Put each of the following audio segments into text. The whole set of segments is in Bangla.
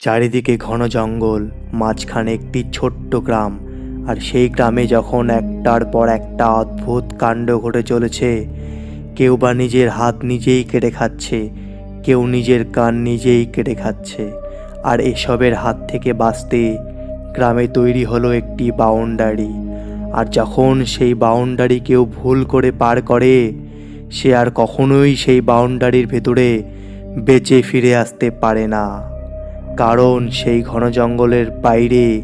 চারিদিকে ঘন জঙ্গল, মাঝখানে একটি ছোট্ট গ্রাম, আর সেই গ্রামে যখন একটার পর একটা অদ্ভুত কাণ্ড ঘটে চলেছে, কেউ বা নিজের হাত নিজেই কেটে খাচ্ছে, কেউ নিজের কান নিজেই কেটে খাচ্ছে, আর এসবের হাত থেকে বাঁচতে গ্রামে তৈরি হলো একটি বাউন্ডারি, আর যখন সেই বাউন্ডারি কেউ ভুল করে পার করে, সে আর কখনোই সেই বাউন্ডারির ভেতরে বেঁচে ফিরে আসতে পারে না। কারণ সেই ঘন জঙ্গলের বাইরে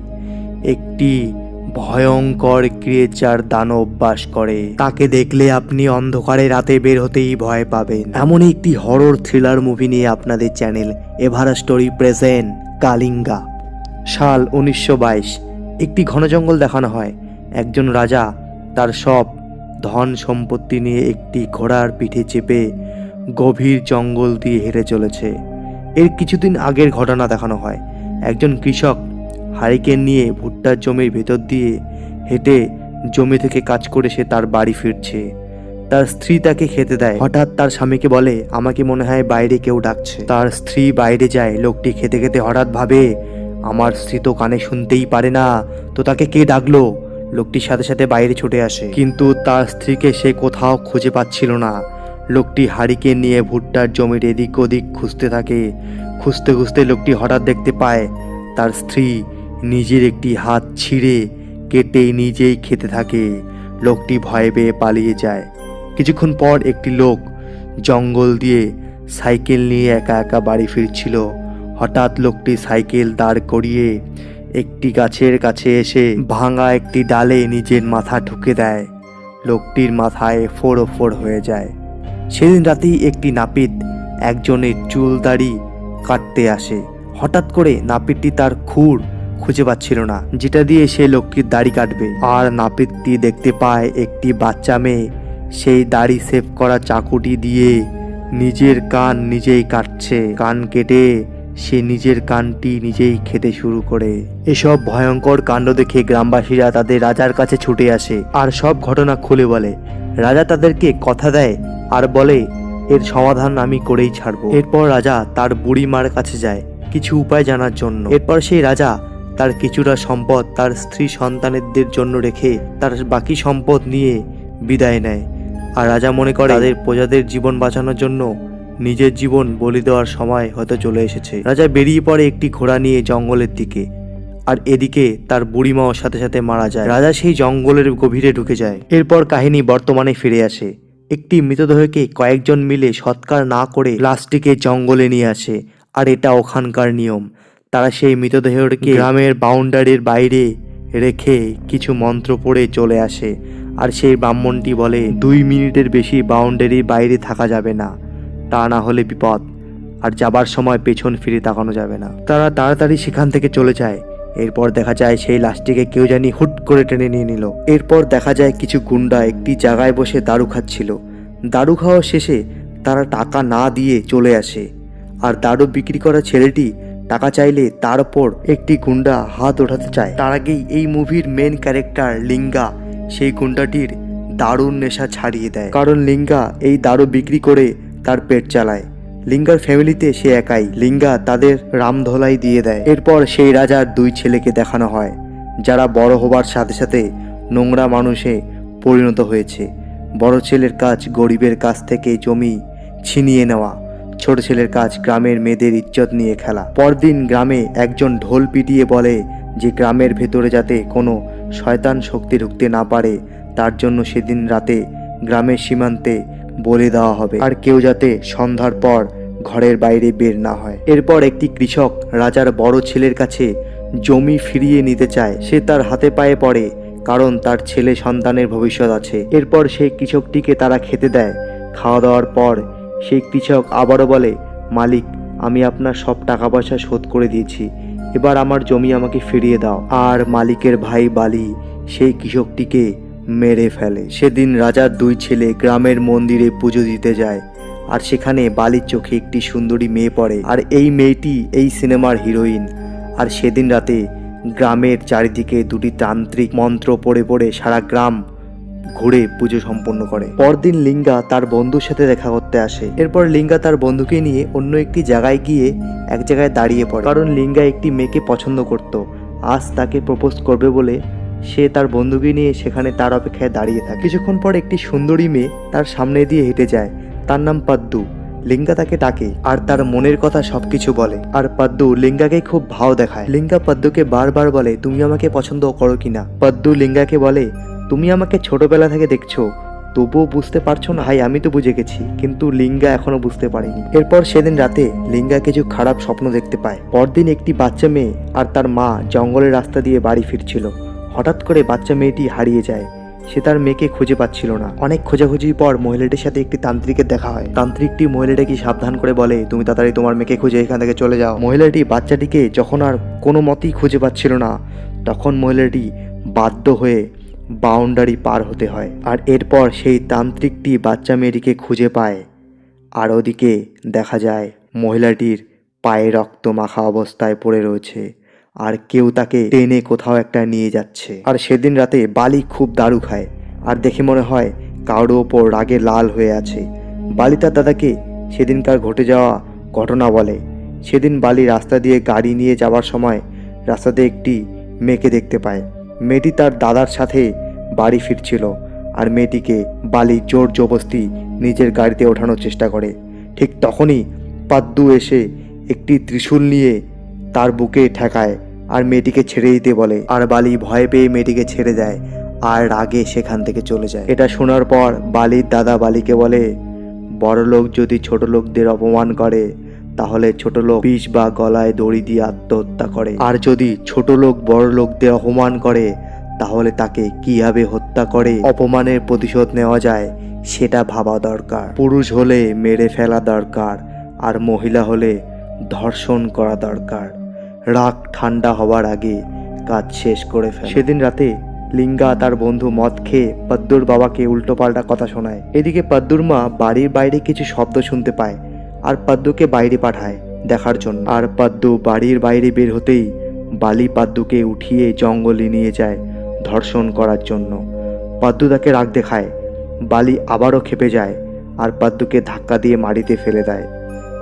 একটি ভয়ঙ্কর ক্রিয়েচার দানব বাস করে। তাকে দেখলে আপনি অন্ধকারে রাতে বের হতেই ভয় পাবেন। এমন একটি হরর থ্রিলার মুভি নিয়ে আপনাদের চ্যানেল এভারা স্টোরি প্রেজেন্ট কালিঙ্গা। সাল উনিশশো বাইশ, একটি ঘন জঙ্গল দেখানো হয়। একজন রাজা তার সব ধন সম্পত্তি নিয়ে একটি ঘোড়ার পিঠে চেপে গভীর জঙ্গল দিয়ে হেরে চলেছে। এর কিছুদিন আগের ঘটনা দেখানো হয়। একজন কৃষক হারিকেন নিয়ে ভুট্টার জমির ভেতর দিয়ে হেঁটে জমি থেকে কাজ করে সে তার বাড়ি ফিরছে। তার স্ত্রী তাকে খেতে দেয়। হঠাৎ তার স্বামীকে বলে, আমাকে মনে হয় বাইরে কেউ ডাকছে। তার স্ত্রী বাইরে যায়। লোকটি খেতে খেতে হঠাৎ ভাবে, আমার স্ত্রী তো কানে শুনতেই পারে না, তো তাকে কে ডাকলো? লোকটির সাথে সাথে বাইরে ছুটে আসে। কিন্তু তার স্ত্রীকে সে কোথাও খুঁজে পাচ্ছিল না। লোকটি হারিকে নিয়ে ভুট্টার জমির এদিক ওদিক খুঁজতে থাকে। খুঁজতে খুঁজতে লোকটি হঠাৎ দেখতে পায়, তার স্ত্রী নিজের একটি হাত ছিঁড়ে কেটে নিজেই খেতে থাকে। লোকটি ভয়ে পেয়ে পালিয়ে যায়। কিছুক্ষণ পর একটি লোক জঙ্গল দিয়ে সাইকেল নিয়ে একা একা বাড়ি ফিরছিল। হঠাৎ লোকটি সাইকেল দাঁড় করিয়ে একটি গাছের কাছে এসে ভাঙা একটি ডালে নিজের মাথা ঢুকে দেয়। লোকটির মাথায় ফোড় ফোড় হয়ে যায়। সেদিন রাতেই একটি নাপিত একজনের চুল দাড়ি কাটতে আসে। হঠাৎ করে নাপিতটি তার খুর খুঁজে পাচ্ছিল না, যেটা দিয়ে সে লোকটির দাড়ি কাটবে। আর নাপিতটি দেখতে পায় একটি বাচ্চা মেয়ে, সেই দাড়ি সেভ করা চাকুটি দিয়ে নিজের কান নিজেই কাটছে। কান কেটে সে নিজের কানটি নিজেই খেতে শুরু করে। এসব ভয়ঙ্কর কাণ্ড দেখে গ্রামবাসীরা তাদের রাজার কাছে ছুটে আসে আর সব ঘটনা খুলে বলে। রাজা তাদেরকে কথা দেয় আর বলে, এর সমাধান আমি করেই ছাড়বো। এরপর রাজা তার বুড়ি মার কাছে যায় কিছু উপায় জানার জন্য। এরপর সেই রাজা তার কিছুটা সম্পদ তার স্ত্রী সন্তানদের জন্য রেখে তার বাকি সম্পদ নিয়ে বিদায় নেয়। আর রাজা মনে করে, তাদের প্রজাদের জীবন বাঁচানোর জন্য নিজের জীবন বলি দেওয়ার সময় হয়তো চলে এসেছে। রাজা বেরিয়ে পড়ে একটি ঘোড়া নিয়ে জঙ্গলের দিকে, আর এদিকে তার বুড়িমাও সাথে সাথে মারা যায়। রাজা সেই জঙ্গলের গভীরে ঢুকে যায়। এরপর কাহিনী বর্তমানে ফিরে আসে। একটি মৃতদেহকে কয়েকজন মিলে সৎকার না করে প্লাস্টিকে জঙ্গলে নিয়ে আসে, আর এটা ওখানকার নিয়ম। তারা সেই মৃতদেহকে গ্রামের বাউন্ডারির বাইরে রেখে কিছু মন্ত্র পড়ে চলে আসে, আর সেই ব্রাহ্মণটি বলে, দুই মিনিটের বেশি বাউন্ডারির বাইরে থাকা যাবে না। তা না হলে বিপদ, আর যাবার সময় পেছন ফিরে তাকানো যাবে না। তারা তাড়াতাড়ি সেখান থেকে চলে যায়। এরপর দেখা যায় সেই লাশটিকে কেউ জানি হুট করে টেনে নিয়ে নিল। এরপর দেখা যায় কিছু গুন্ডা একটি জায়গায় বসে দারু খাচ্ছিল। দারু খাওয়া শেষে তারা টাকা না দিয়ে চলে আসে। আর দারু বিক্রি করা ছেলেটি টাকা চাইলে তার ওপর একটি গুন্ডা হাত ওঠাতে চায়। তার আগেই এই মুভির মেন ক্যারেক্টার লিঙ্গা, সেই গুন্ডাটির দারুণ নেশা ছাড়িয়ে দেয়। কারণ লিঙ্গা এই দারু বিক্রি করে তার পেট চালায়। লিঙ্গার ফ্যামিলিতে সে একাই। লিঙ্গা তাদের রামধলাই দিয়ে দেয়। এরপর সেই রাজার দুই ছেলেকে দেখানো হয়, যারা বড় হবার সাথে সাথে নোংরা মানুষে পরিণত হয়েছে। বড় ছেলের কাজ গরিবের কাছ থেকে জমি ছিনিয়ে নেওয়া, ছোট ছেলের কাজ গ্রামের মেয়েদের ইজ্জত নিয়ে খেলা। পরদিন গ্রামে একজন ঢোল পিটিয়ে বলে যে গ্রামের ভেতরে যাতে কোনো শয়তান শক্তি ঢুকতে না পারে, তার জন্য সেদিন রাতে গ্রামের সীমান্তে বলে দেওয়া হবে। আর কেউ যাতে সন্ধ্যার পর ঘরের বাইরে বের না হয়। এরপর একটি কৃষক রাজার বড় ছেলের কাছে জমি ফিরিয়ে নিতে চায়। সে তার হাতে পায়ে পড়ে, কারণ তার ছেলে সন্তানের ভবিষ্যৎ আছে। এরপর সেই কৃষকটিকে তারা খেতে দেয়। খাওয়া দাওয়ার পর সেই কৃষক আবারও বলে, মালিক, আমি আপনার সব টাকা পয়সা শোধ করে দিয়েছি। এবার আমার জমি আমাকে ফিরিয়ে দাও। আর মালিকের ভাই বালি সেই কৃষকটিকে মেরে ফেলে। সেদিন রাজার দুই ছেলে গ্রামের মন্দিরে পুজো দিতে যায়, আর সেখানে বালির চোখে একটি সুন্দরী মেয়ে পড়ে, আর এই মেয়েটি এই সিনেমার হিরোইন। আর সেদিন রাতে গ্রামের চারিদিকে দুটি তান্ত্রিক মন্ত্র পড়ে পড়ে সারা গ্রাম ঘুরে পুজো সম্পন্ন করে। পরদিন লিঙ্গা তার বন্ধুর সাথে দেখা করতে আসে। এরপর লিঙ্গা তার বন্ধুকে নিয়ে অন্য একটি জায়গায় গিয়ে এক জায়গায় দাঁড়িয়ে পড়ে। কারণ লিঙ্গা একটি মেয়েকে পছন্দ করত, আজ তাকে প্রপোজ করবে বলে সে তার বন্ধুকে নিয়ে সেখানে তার অপেক্ষায় দাঁড়িয়ে থাকে। কিছুক্ষণ পর একটি সুন্দরী মেয়ে তার সামনে দিয়ে হেঁটে যায়। তার নাম পাদ্দু। লিঙ্গা তাকে ডাকে আর তার মনের কথা সবকিছু বলে। আর পাদ্দু লিঙ্গাকে খুব ভাও দেখায়। লিঙ্গা পাদ্দুকে বারবার বলে, তুমি আমাকে পছন্দ করো কিনা? পাদ্দু লিঙ্গাকে বলে, তুমি আমাকে ছোটবেলা থেকে দেখছ। তবুও বুঝতে পারছ না? হাই, আমি তো বুঝে গেছি। কিন্তু লিঙ্গা এখনও বুঝতে পারেনি। এরপর সেদিন রাতে লিঙ্গা কিছু খারাপ স্বপ্ন দেখতে পায়। পরদিন একটি বাচ্চা মেয়ে আর তার মা জঙ্গলের রাস্তা দিয়ে বাড়ি ফিরছিল। হঠাৎ করে বাচ্চা মেয়েটি হারিয়ে যায়। সে তার মেয়েকে খুঁজে পাচ্ছিল না। অনেক খোঁজাখুঁজির পর মহিলাটির সাথে একটি তান্ত্রিকের দেখা হয়। তান্ত্রিকটি মহিলাটিকে সাবধান করে বলে, তুমি তাড়াতাড়ি তোমার মেয়েকে খুঁজে এখান থেকে চলে যাও। মহিলাটি বাচ্চাটিকে যখন আর কোনো মতেই খুঁজে পাচ্ছিল না, তখন মহিলাটি বাধ্য হয়ে বাউন্ডারি পার হতে হয়। আর এরপর সেই তান্ত্রিকটি বাচ্চা মেয়েটিকে খুঁজে পায়। আর ওদিকে দেখা যায় মহিলাটির পায়ে রক্ত মাখা অবস্থায় পড়ে রয়েছে। আর কেউ তাকে টেনে কোথাও একটা নিয়ে যাচ্ছে। আর সেদিন রাতে বালি খুব দারু খায়। আর দেখে মনে হয় কারোর ওপর রাগে লাল হয়ে আছে। বালি তার দাদাকে সেদিনকার ঘটে যাওয়া ঘটনা বলে। সেদিন বালি রাস্তা দিয়ে গাড়ি নিয়ে যাওয়ার সময় রাস্তাতে একটি মেয়েকে দেখতে পায়। মেয়েটি তার দাদার সাথে বাড়ি ফিরছিল আর মেয়েটিকে বালি জোর জবস্তি নিজের গাড়িতে ওঠানোর চেষ্টা করে। ঠিক তখনই পাদ্দু এসে একটি ত্রিশূল নিয়ে তার বুকে ঠেকায়। আর মেয়েটিকে ছেড়ে দিতে বলে। আর বালি ভয় পেয়ে মেয়েটিকে ছেড়ে দেয় আর রাগে সেখান থেকে চলে যায়। এটা শোনার পর বালির দাদা বালিকে বলে, বড় লোক যদি ছোট লোকদের অপমান করে, তাহলে ছোট লোক বিষ বা গলায় দড়ি দিয়ে আত্মহত্যা করে। আর যদি ছোট লোক বড় লোকদের অপমান করে, তাহলে তাকে কীভাবে হত্যা করে? অপমানের প্রতিশোধ নেওয়া যায়, সেটা ভাবা দরকার। পুরুষ হলে মেরে ফেলা দরকার, আর মহিলা হলে ধর্ষণ করা দরকার। রাগ ঠান্ডা হওয়ার আগে কাজ শেষ করে ফেলে। সেদিন রাতে লিঙ্গা তার বন্ধু মদ খেয়ে পদ্মুর বাবাকে উল্টোপাল্টা কথা শোনায়। এদিকে পদ্মুর মা বাড়ির বাইরে কিছু শব্দ শুনতে পায় আর পাদ্দুকে বাইরে পাঠায় দেখার জন্য। আর পাদ্দু বাড়ির বাইরে বের হতেই বালি পাদ্দুকে উঠিয়ে জঙ্গলে নিয়ে যায় ধর্ষণ করার জন্য। পাদ্দু তাকে রাগ দেখায়, বালি আবারও খেপে যায় আর পাদ্দুকে ধাক্কা দিয়ে মাটিতে ফেলে দেয়।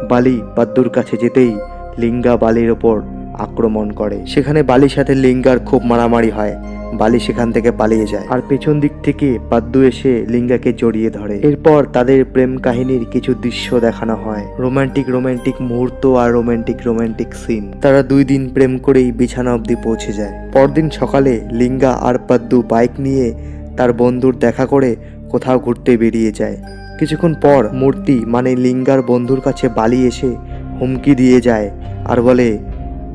বালি পাদ্দুর কাছে যেতেই লিঙ্গা বালির ওপর আক্রমণ করে। সেখানে বালির সাথে লিঙ্গার খুব মারামারি হয়। বালি সেখান থেকে পালিয়ে যায়। আর পেছন দিক থেকে পাদ্দু এসে লিঙ্গাকে জড়িয়ে ধরে। এরপর তাদের প্রেম কাহিনীর কিছু দৃশ্য দেখানো হয়। রোমান্টিক রোমান্টিক মুহূর্ত আর রোমান্টিক রোমান্টিক সিন। তারা দুই দিন প্রেম করেই বিছানা অবধি পৌঁছে যায়। পরদিন সকালে লিঙ্গা আর পাদ্দু বাইক নিয়ে তার বন্ধুর দেখা করে কোথাও ঘুরতে বেরিয়ে যায়। কিছুক্ষণ পর মূর্তি মানে লিঙ্গার বন্ধুর কাছে বালি এসে হুমকি দিয়ে যায় আর বলে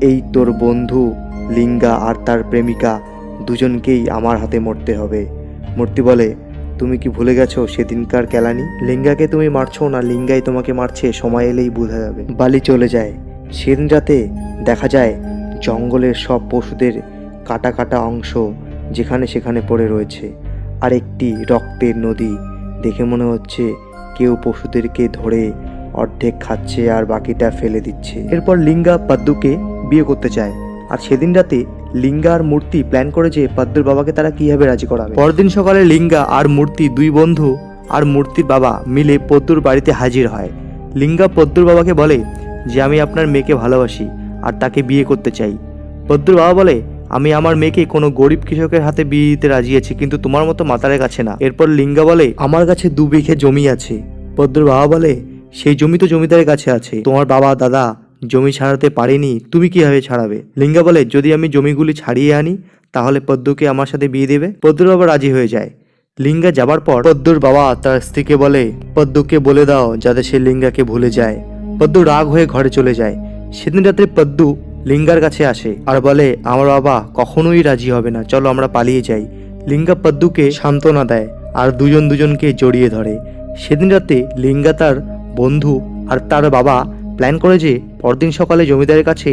এই তোর বন্ধু, লিঙ্গা আর তার প্রেমিকা দুজনকেই আমার হাতে মরতে হবে। মূর্তি বলে, তুমি কি ভুলে গেছো সেদিনকার কেলানি? লিঙ্গাকে তুমি মারছো না, লিঙ্গাই তোমাকে মারছে, সময় এলেই বোঝা যাবে। বালি চলে যায়। সেদিন রাতে দেখা যায়, জঙ্গলের সব পশুদের কাটা কাটা অংশ যেখানে সেখানে পড়ে রয়েছে। আর একটি রক্তের নদী দেখে মনে হচ্ছে কেউ পশুদেরকে ধরে অর্ধেক খাচ্ছে আর বাকিটা ফেলে দিচ্ছে। এরপর লিঙ্গা পাদ্দুকে বিয়ে করতে চায়। আর সেদিন রাতে লিঙ্গা আর মূর্তি প্ল্যান করে যে পাদ্দুর বাবাকে তারা কীভাবে রাজি করাবে। পরদিন সকালে লিঙ্গা আর মূর্তি দুই বন্ধু আর মূর্তির বাবা মিলে পদ্দুর বাড়িতে হাজির হয়। লিঙ্গা পদ্দুর বাবাকে বলে যে, আমি আপনার মেয়েকে ভালোবাসি আর তাকে বিয়ে করতে চাই। পদ্দুর বাবা বলে, আমি আমার মেয়েকে কোনো গরিব কৃষকের হাতে বিয়ে দিতে রাজি আছি, কিন্তু তোমার মতো মাতারের কাছে না। এরপর লিঙ্গা বলে, আমার কাছে দু বিঘে জমি আছে। পদ্মুর বাবা বলে, সেই জমি তো জমিদারের কাছে আছে। তোমার বাবা, দাদা জমি ছাড়াতে পারেনি, তুমি কীভাবে ছাড়াবে? লিঙ্গা বলে, যদি আমি জমিগুলি ছাড়িয়ে আনি, তাহলে পদ্মকে আমার সাথে বিয়ে দেবে। পদ্মুর বাবা রাজি হয়ে যায়। লিঙ্গা যাবার পর পদ্মুর বাবা তার স্ত্রীকে বলে, পদ্মকে বলে দাও, যাতে সে লিঙ্গাকে ভুলে যায়। পদ্মু রাগ হয়ে ঘরে চলে যায়। সেদিন রাত্রে পদ্মু লিঙ্গার কাছে আসে আর বলে, আমার বাবা কখনোই রাজি হবে না, চলো আমরা পালিয়ে যাই। লিঙ্গা পদ্মুকে সান্ত্বনা দেয় আর দুজন দুজনকে জড়িয়ে ধরে। সেদিন রাতে লিঙ্গা তার বন্ধু আর তার বাবা প্ল্যান করে যে পরদিন সকালে জমিদারের কাছে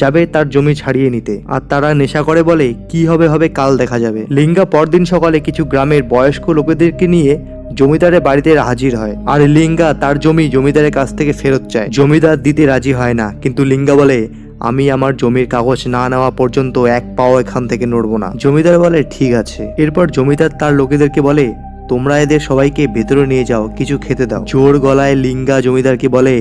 যাবে তার জমি ছাড়িয়ে নিতে। আর তারা নেশা করে বলে, কি হবে হবে, কাল দেখা যাবে। লিঙ্গা পরদিন সকালে কিছু গ্রামের বয়স্ক লোকেদেরকে নিয়ে জমিদারের বাড়িতে হাজির হয়। আর লিঙ্গা তার জমি জমিদারের কাছ থেকে ফেরত চায়। জমিদার দিতে রাজি হয় না, কিন্তু লিঙ্গা বলে, আমি আমার জমির কাগজ না নেওয়া পর্যন্ত এক পাও এখান থেকে নড়বো না। জমিদার বলে, ঠিক আছে। এরপর জমিদার তার লোকেদেরকে বলে, তোমরা এদের সবাইকে ভেতরে নিয়ে যাও, কিছু খেতে দাও। জোর গলায় লিঙ্গা জমিদারকে বলে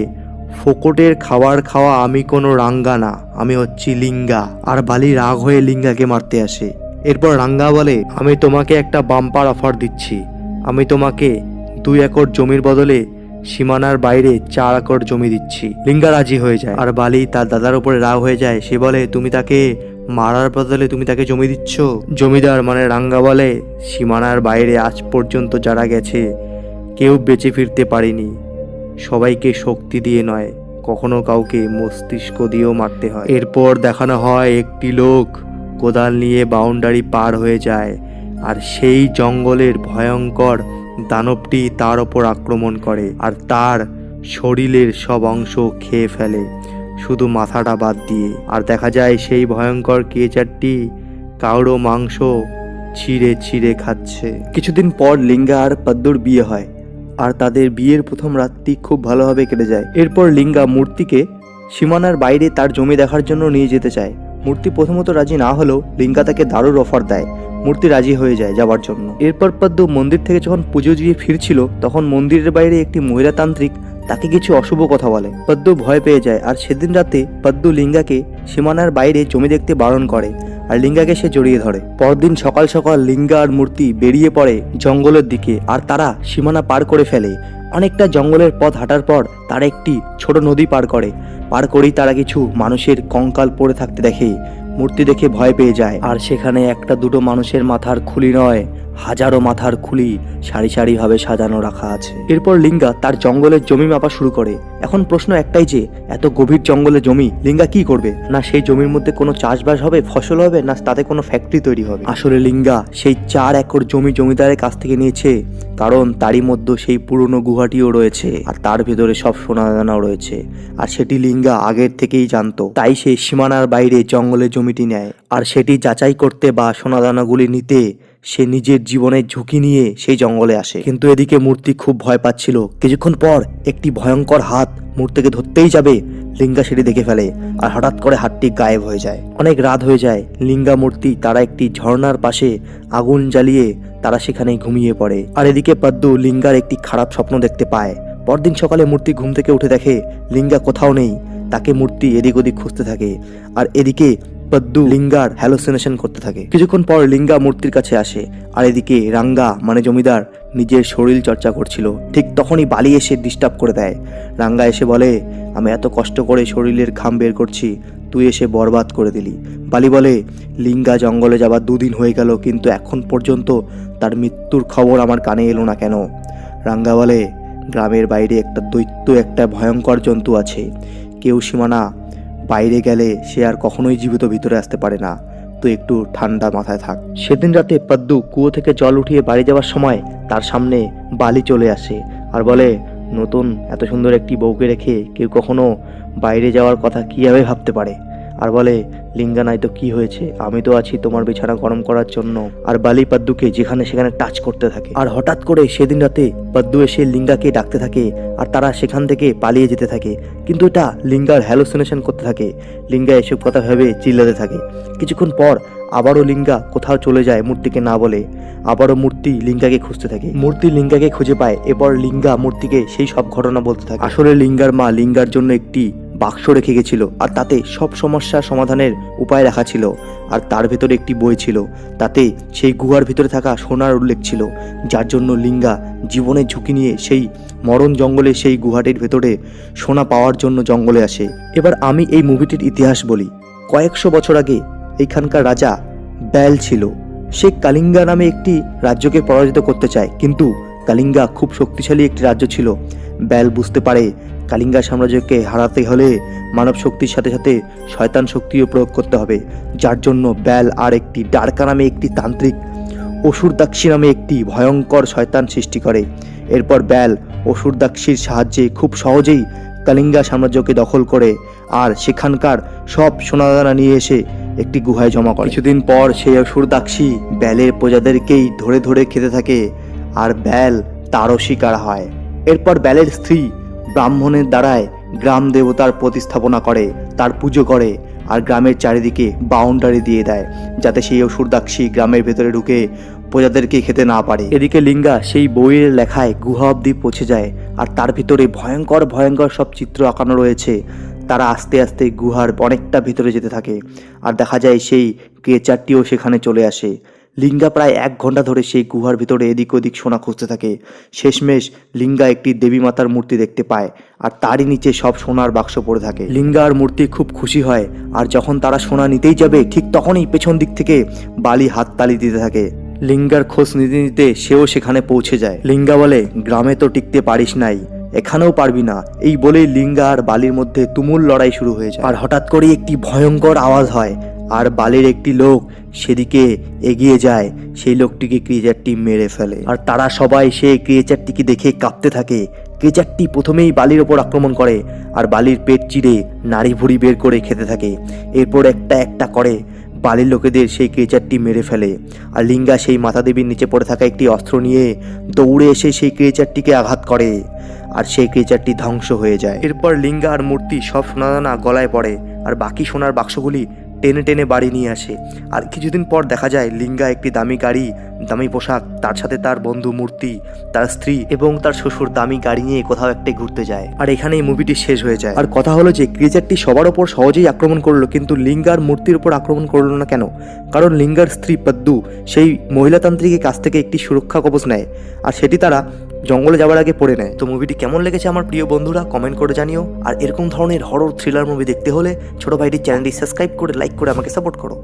ফোকটের খাবার খাওয়া আমি কোনো রাঙ্গা না, আমি হচ্ছি লিঙ্গা। আর বালি রাগ হয়ে লিঙ্গাকে মারতে আসে। এরপর রাঙ্গা বলে, আমি তোমাকে একটা বাম্পার অফার দিচ্ছি। আমি তোমাকে দুই একর জমির বদলে সীমানার বাইরে চার একর জমি দিচ্ছি। লিঙ্গা রাজি হয়ে যায়। আর বালি তার দাদার উপরে রাগ হয়ে যায়। সে বলে, তুমি তাকে মারার বদলে তুমি তাকে জমি দিচ্ছ? জমিদার মানে রাঙ্গা বলে, সীমানার বাইরে আজ পর্যন্ত যারা গেছে, কেউ বেঁচে ফিরতে পারেনি। সবাইকে শক্তি দিয়ে নয়, কখনো কাউকে মস্তিষ্ক দিয়েও মারতে হয়। এরপর দেখানো হয় একটি লোক কোদাল নিয়ে বাউন্ডারি পার হয়ে যায় আর সেই জঙ্গলের ভয়ঙ্কর দানবটি তার ওপর আক্রমণ করে আর তার শরীরের সব অংশ খেয়ে ফেলে, শুধু মাথাটা বাদ দিয়ে। আর দেখা যায় সেই ভয়ঙ্কর কেচারটি কাউরো মাংস ছিঁড়ে ছিঁড়ে খাচ্ছে। কিছুদিন পর লিঙ্গা আর পদ্মুর বিয়ে হয়। আর তাদের বিয়ের প্রথম রাতটি খুব ভালোভাবে কেটে যায়। এরপর লিঙ্গা মূর্তিকে সীমানার বাইরে তার জমি দেখার জন্য নিয়ে যেতে চায়। মূর্তি প্রথমত রাজি না হলেও লিঙ্গা তাকে দারুর অফার দেয়। মূর্তি রাজি হয়ে যায় যাওয়ার জন্য। এরপর পদ্ম মন্দির থেকে যখন পুজো দিয়ে ফিরছিল, তখন মন্দিরের বাইরে একটি মহিলা তান্ত্রিক তাকে কিছু অশুভ কথা বলে। পদ্ম ভয় পেয়ে যায় আর সেদিন রাতে পদ্ম লিঙ্গাকে সীমানার বাইরে জমি দেখতে বারণ করে। আর লিঙ্গাকে সে জড়িয়ে ধরে। পরদিন সকাল সকাল লিঙ্গা আর মূর্তি বেরিয়ে পড়ে জঙ্গলের দিকে, আর তারা সীমানা পার করে ফেলে। অনেকটা জঙ্গলের পথ হাঁটার পর তারা একটি ছোট নদী পার করে। পার করেই তারা কিছু মানুষের কঙ্কাল পড়ে থাকতে দেখে। মূর্তি দেখে ভয় পেয়ে যায়। আর সেখানে একটা দুটো মানুষের মাথার খুলি নয়। হাজারো মাথার খুলি সারি সারি ভাবে সাজানো রাখা আছে। এরপর লিঙ্গা তার জঙ্গলের জমি মাপা শুরু করে। এখন প্রশ্ন একটাই যে, এত গভীর জঙ্গলে জমি লিঙ্গা কি করবে? না সেই জমির মধ্যে কোনো চাষবাস হবে, ফসল হবে, না তাতে কোনো ফ্যাক্টরি তৈরি হবে? আসলে লিঙ্গা সেই চার একর জমি জমিদারের কাছ থেকে নিয়েছে, কারণ তারই মধ্যে সেই পুরনো গুহাটিও রয়েছে, আর তার ভেতরে সব সোনাদানাও রয়েছে। আর সেটি লিঙ্গা আগের থেকেই জানতো। তাই সে সীমানার বাইরে জঙ্গলে জমিটি নেয়। আর সেটি যাচাই করতে বা সোনাদানাগুলি নিতে সে নিজের জীবনের ঝুঁকি নিয়ে সেই জঙ্গলে আসে। কিন্তু এদিকে মূর্তি খুব ভয় পাচ্ছিল। কিছুক্ষণ পর একটি ভয়ঙ্কর হাত মূর্তিকে ধরতেই যাবে, লিঙ্গা সেটি দেখে ফেলে আর হঠাৎ করে হাতটি গায়েব হয়ে যায়। অনেক রাত হয়ে যায়, লিঙ্গা মূর্তি তারা একটি ঝর্ণার পাশে আগুন জ্বালিয়ে তারা সেখানে ঘুমিয়ে পড়ে। আর এদিকে পদ্মু লিঙ্গার একটি খারাপ স্বপ্ন দেখতে পায়। পরদিন সকালে মূর্তি ঘুম থেকে উঠে দেখে, লিঙ্গা কোথাও নেই, তাকে মূর্তি এদিক ওদিক খুঁজতে থাকে। আর এদিকে পদ্মু লিঙ্গার হ্যালোসিনেশন করতে থাকে। কিছুক্ষণ পর লিঙ্গা মূর্তির কাছে আসে। আর এদিকে রাঙ্গা মানে জমিদার, নিজের শরীর চর্চা করছিল। ঠিক তখনই বালি এসে ডিস্টার্ব করে দেয়। রাঙ্গা এসে বলে, আমি এত কষ্ট করে শরীরের ঘাম বের করছি, তুই এসে বরবাদ করে দিলি। বালি বলে, লিঙ্গা জঙ্গলে যাবার দুদিন হয়ে গেল, কিন্তু এখন পর্যন্ত তার মৃত্যুর খবর আমার কানে এলো না কেন? রাঙ্গা বলে, গ্রামের বাইরে একটা দৈত্য, একটা ভয়ঙ্কর জন্তু আছে। কেউ সীমানা বাইরে গেলে সে আর কখনোই জীবিত ভিতরে আসতে পারে না। তো একটু ঠান্ডা মাথায় থাক। সেদিন রাতে পদ্মু কুয়ো থেকে জল উঠিয়ে বাড়ি যাওয়ার সময় তার সামনে বালি চলে আসে আর বলে, নতুন এত সুন্দর একটি বউকে রেখে কেউ কখনো বাইরে যাওয়ার কথা কীভাবে ভাবতে পারে? আর বলে লিঙ্গা নাই তো কি হয়েছে? আমি তো আছি তোমার বিছানা গরম করার জন্য। আর বালি পাদ্দুকে যেখানে সেখানে টাচ করতে থাকে। আর হঠাৎ করে সেদিন রাতে পাদ্দু এসে লিঙ্গাকে ডাকতে থাকে, আর তারা সেখান থেকে পালিয়ে যেতে থাকে। কিন্তু এটা লিঙ্গার হ্যালোসিনেশন করতে থাকে। লিঙ্গা এসব কথা ভেবে চিল্লাতে থাকে। কিছুক্ষণ পর আবারও লিঙ্গা কোথাও চলে যায় মূর্তিকে না বলে। আবারও মূর্তি লিঙ্গাকে খুঁজতে থাকে। মূর্তি লিঙ্গাকে খুঁজে পায়, এরপর লিঙ্গা মূর্তিকে সেই সব ঘটনা বলতে থাকে। আসলে লিঙ্গার মা লিঙ্গার জন্য একটি বাক্স রেখে গেছিল আর তাতে সব সমস্যার সমাধানের উপায় রাখা ছিল। আর তার ভেতরে একটি বই ছিল। তাতে সেই গুহার ভিতরে থাকা সোনার উল্লেখ ছিল, যার জন্য লিঙ্গা জীবনের ঝুঁকি নিয়ে সেই মরণ জঙ্গলে সেই গুহাটির ভেতরে সোনা পাওয়ার জন্য জঙ্গলে আসে। এবার আমি এই মুভিটির ইতিহাস বলি। কয়েকশো বছর আগে এইখানকার রাজা ব্যাল ছিল। সে কালিঙ্গা নামে একটি রাজ্যকে পরাজিত করতে চায়, কিন্তু কালিঙ্গা খুব শক্তিশালী একটি রাজ্য ছিল। ব্যাল বুঝতে পারে। কালিঙ্গা সাম্রাজ্যকে হারাতে হলে মানব শক্তির সাথে সাথে শয়তান শক্তিও প্রয়োগ করতে হবে, যার জন্য ব্যাল আর একটি ডার্কা নামে একটি তান্ত্রিক অসুর দাক্ষী নামে একটি ভয়ঙ্কর শয়তান সৃষ্টি করে। এরপর ব্যাল অসুর দাক্ষীর সাহায্যে খুব সহজেই কালিঙ্গা সাম্রাজ্যকে দখল করে আর সেখানকার সব সোনাদানা নিয়ে এসে একটি গুহায় জমা করে। কিছুদিন পর সেই অসুর দাক্ষী ব্যালের প্রজাদেরকেই ধরে ধরে খেতে থাকে, আর ব্যাল তারও শিকার হয়। এরপর ব্যালের স্ত্রী ব্রাহ্মণের দ্বারায় গ্রাম দেবতার প্রতিস্থাপনা করে, তার পুজো করে আর গ্রামের চারিদিকে বাউন্ডারি দিয়ে দেয়, যাতে সেই অসুরদাক্ষী গ্রামের ভেতরে ঢুকে প্রজাদেরকে খেতে না পারে। এদিকে লিঙ্গা সেই বইয়ের লেখায় গুহা অব্দি পৌঁছে যায় আর তার ভিতরে ভয়ঙ্কর ভয়ঙ্কর সব চিত্র আঁকানো রয়েছে। তারা আস্তে আস্তে গুহার অনেকটা ভিতরে যেতে থাকে আর দেখা যায় সেই ক্রেচারটিও সেখানে চলে আসে। লিঙ্গা প্রায় এক ঘণ্টা ধরে সেই গুহার ভিতরে এদিক ওদিক সোনা খুঁজতে থাকে। শেষমেশ লিঙ্গা একটি দেবী মাতার মূর্তি দেখতে পায় আর তারই নিচে সব সোনার বাক্স পড়ে থাকে। লিঙ্গা আর মূর্তি খুব খুশি হয় আর যখন তারা সোনা নিতেই যাবে, ঠিক তখনই পেছন দিক থেকে বালি হাততালি দিতে থাকে। লিঙ্গার খোঁজ নিতে নিতে সেও সেখানে পৌঁছে যায়। লিঙ্গা বলে, গ্রামে তো টিকতে পারিস নাই, এখানেও পারবি না। এই বলেই লিঙ্গা আর বালির মধ্যে তুমুল লড়াই শুরু হয়ে যায়। আর হঠাৎ করেই একটি ভয়ঙ্কর আওয়াজ হয়। আর বালির একটি লোক সেদিকে এগিয়ে যায়, সেই লোকটিকে ক্রিয়েচারটি মেরে ফেলে। আর তারা সবাই সেই ক্রিয়েচারটিকে দেখে কাঁপতে থাকে। ক্রিয়েচারটি প্রথমেই বালির ওপর আক্রমণ করে আর বালির পেট চিরে নাড়ি ভুড়ি বের করে খেতে থাকে। এরপর একটা একটা করে বালির লোকেদের সেই ক্রিয়েচারটি মেরে ফেলে। আর লিঙ্গা সেই মাতা দেবীর নিচে পড়ে থাকা একটি অস্ত্র নিয়ে দৌড়ে এসে সেই ক্রিয়েচারটিকে আঘাত করে আর সেই ক্রিয়েচারটি ধ্বংস হয়ে যায়। এরপর লিঙ্গা আর মূর্তি সব সোনাদানা গলায় পড়ে আর বাকি সোনার বাক্সগুলি টেনে টেনে বাড়ি নিয়ে আসে। আর কিছুদিন পর দেখা যায়, লিঙ্গা একটি দামি গাড়ি, দামি পোশাক, তার সাথে তার বন্ধু মূর্তি, তার স্ত্রী এবং তার শ্বশুর দামি গাড়ি নিয়ে কোথাও একটা ঘুরতে যায়। আর এখানেই মুভিটি শেষ হয়ে যায়। আর কথা হলো যে ক্রিয়েচারটি সবার ওপর সহজেই আক্রমণ করল, কিন্তু লিঙ্গার মূর্তির উপর আক্রমণ করল না কেন? কারণ লিঙ্গার স্ত্রী পদ্মু, সেই মহিলাতান্ত্রিকের কাছ থেকে একটি সুরক্ষা কবচ নেয়। আর সেটি তারা জঙ্গলে যাওয়ার আগে পড়ে নেয় তো মুভিটি কেমন লেগেছে আমার প্রিয় বন্ধুরা কমেন্ট করে জানিও। আর এরকম ধরনের হরর থ্রিলার মুভি দেখতে হলে ছোট ভাইটির চ্যানেলটি সাবস্ক্রাইব করে লাইক করে আমাকে সাপোর্ট করো।